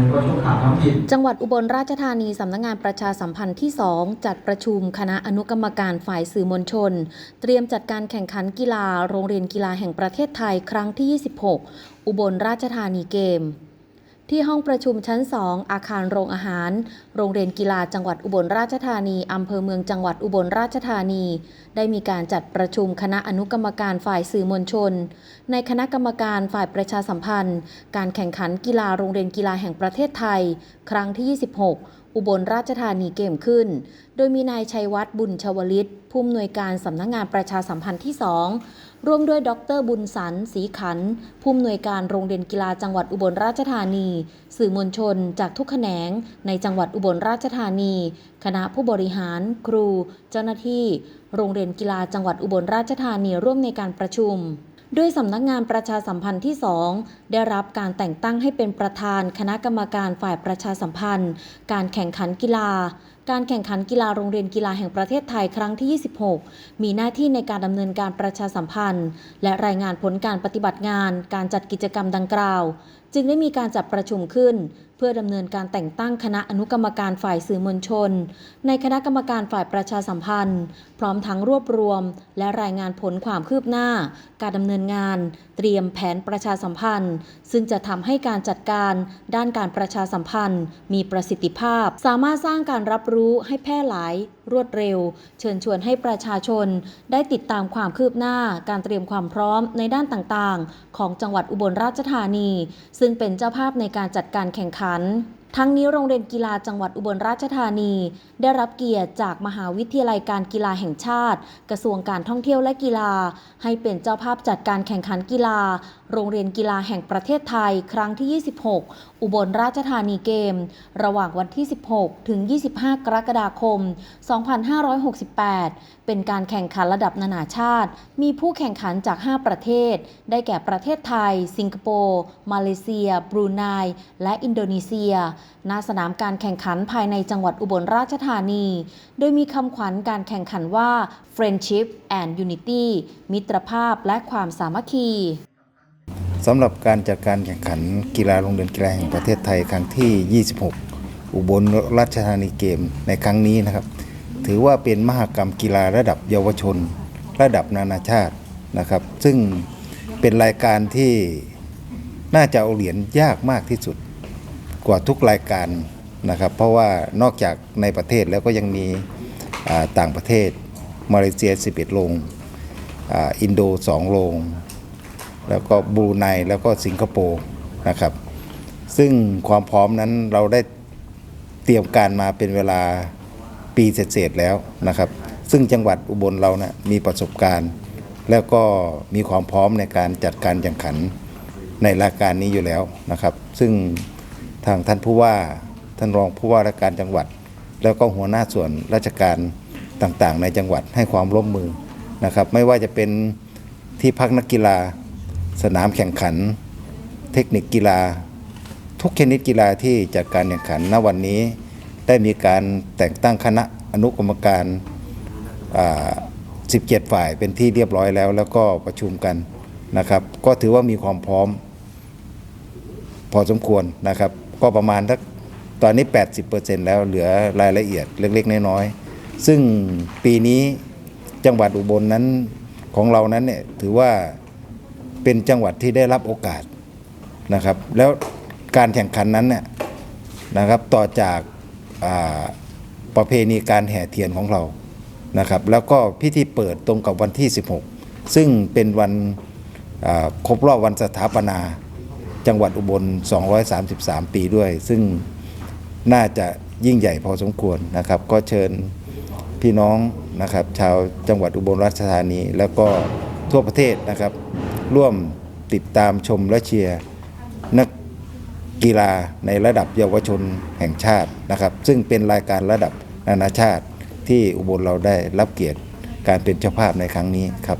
นีระชุมข่าท้องถิ่นจังหวัดอุบลราชธานีสำนักงานประชาสัมพันธ์ที่ 2 จัดประชุมคณะอนุกรรมการฝ่ายสื่อมวลชน เตรียมจัดการแข่งขันกีฬา โรงเรียนกีฬาแห่งประเทศไทยครั้งที่ 26 อุบลราชธานีเกม ที่ห้องประชุมชั้น 2 อาคารโรงอาหาร โรงเรียนกีฬาจังหวัดอุบลราชธานี อำเภอเมืองจังหวัดอุบลราชธานี ได้มีการจัดประชุมคณะอนุกรรมการฝ่ายสื่อมวลชน ในคณะกรรมการฝ่ายประชาสัมพันธ์ การแข่งขันกีฬาโรงเรียนกีฬาแห่งประเทศไทย ครั้งที่ 26อุบลราชธานีเกมขึ้น โดยมีนายชัยวัฒน์บุญชวลิต ผู้อำนวยการสำนักงานประชาสัมพันธ์ที่ 2 ร่วมด้วยดรบุญสันศรีขัน ผู้อำนวยการโรงเรียนกีฬาจังหวัดอุบลราชธานี สื่อมวลชนจากทุกแขนง ในจังหวัดอุบลราชธานี คณะผู้บริหาร ครู เจ้าหน้าที่ โรงเรียนกีฬาจังหวัดอุบลราชธานีร่วมในการประชุม ด้วยสำนักงานประชาสัมพันธ์ที่ 2 ได้รับการแต่งตั้งให้เป็นประธานคณะกรรมการฝ่ายประชาสัมพันธ์ การแข่งขันกีฬา การแข่งขันกีฬาโรงเรียนกีฬาแห่งประเทศไทยครั้งที่ 26 มีหน้าที่ในการดำเนินการประชาสัมพันธ์ และรายงานผลการปฏิบัติงาน การจัดกิจกรรมดังกล่าว จึงได้มีการจัดประชุมขึ้น เพื่อดำเนินการแต่งตั้งคณะอนุกรรมการฝ่ายสื่อมวลชน ในคณะกรรมการฝ่ายประชาสัมพันธ์ พร้อมทั้งรวบรวม และรายงานผลความคืบหน้า การดำเนินงาน เตรียมแผนประชาสัมพันธ์ ซึ่งจะทำให้การจัดการด้านการประชาสัมพันธ์ มีประสิทธิภาพ สามารถสร้างการรับรู้รู้ให้แพร่หลาย รวดเร็ว เชิญชวนให้ประชาชน ได้ติดตามความคืบหน้าการเตรียมความพร้อมในด้านต่างๆ ของจังหวัดอุบลราชธานี ซึ่งเป็นเจ้าภาพในการจัดการแข่งขัน ทั้งนี้โรงเรียนกีฬาจังหวัดอุบลราชธานี ได้รับเกียรติจากมหาวิทยาลัยการกีฬาแห่งชาติ กระทรวงการท่องเที่ยวและกีฬา ให้เป็นเจ้าภาพจัดการแข่งขันกีฬา โรงเรียนกีฬาแห่งประเทศไทย ครั้งที่ 26 อุบลราชธานีเกม ระหว่างวันที่ 16 ถึง 25 กรกฎาคม 2568 เป็นการแข่งขันระดับนานาชาติ มีผู้แข่งขันจาก 5 ประเทศ ได้แก่ประเทศไทย สิงคโปร์ มาเลเซีย บรูไน และอินโดนีเซียณสนามการแข่งขันภายในจังหวัดอุบลราชธานี โดยมีคำขวัญการแข่งขันว่า Friendship and Unity มิตรภาพและความสามัคคีสำหรับการจัดการแข่งขันกีฬาโรงเรียนกีฬาแห่งประเทศไทยครั้งที่ 26 อุบลราชธานีเกมในครั้งนี้นะครับ ถือว่าเป็นมหกรรมกีฬาระดับเยาวชน ระดับนานาชาตินะครับ ซึ่งเป็นรายการที่น่าจะเอาเหรียญยากมากที่สุด ว่าทุกรายการนะครับ เพราะว่านอกจากในประเทศแล้วก็ยังมีต่างประเทศมาเลเซีย 11 โรงอ,อินโด 2 โรง แล้วก็บรูไนแล้วก็สิงคโปร์นะครับ ซึ่งความพร้อมนั้นเราได้เตรียมการมาเป็นเวลาปีเศษๆแล้วนะครับ ซึ่งจังหวัดอุบลเรานะมีประสบการณ์ แล้วก็มีความพร้อมในการจัดการแข่งขันในรายการนี้อยู่แล้วนะครับ ซึ่ง ทางท่านผู้ว่าท่านรองผู้ว่าราชการจังหวัด แล้วก็หัวหน้าส่วนราชการต่างๆ ในจังหวัดให้ความร่วมมือนะครับ ไม่ว่าจะเป็นที่พักนักกีฬา สนามแข่งขัน เทคนิคกีฬา ทุกชนิดกีฬาที่จัดการแข่งขันณวันนี้ได้มีการแต่งตั้งคณะอนุกรรมการ 17 ฝ่ายเป็นที่เรียบร้อยแล้ว แล้วก็ประชุมกันนะครับ ก็ถือว่ามีความพร้อมพอสมควรนะครับ ก็ประมาณทักตอนนี้ 80%แล้วเหลือรายละเอียดเล็กๆ น้อยๆ ซึ่งปีนี้จังหวัดอุบลนั้นของเรานั้นเนี่ยถือว่าเป็นจังหวัดที่ได้รับโอกาสนะครับ แล้วการแข่งขันนั้นเนี่ยนะครับต่อจากาประเพณีการแห่เทียนของเรานะครับ แล้วก็พิธีเปิดตรงกับวันที่ 16 ซึ่งเป็นวันครบรอบวันสถาปนา จังหวัดอุบล 233 ปีด้วย ซึ่งน่าจะยิ่งใหญ่พอสมควรนะครับ ก็เชิญพี่น้องนะครับ ชาวจังหวัดอุบลราชธานี แล้วก็ทั่วประเทศนะครับ ร่วมติดตามชมและเชียร์นักกีฬาในระดับเยาวชนแห่งชาตินะครับ ซึ่งเป็นรายการระดับนานาชาติที่อุบลเราได้รับเกียรติการเป็นเจ้าภาพในครั้งนี้ครับ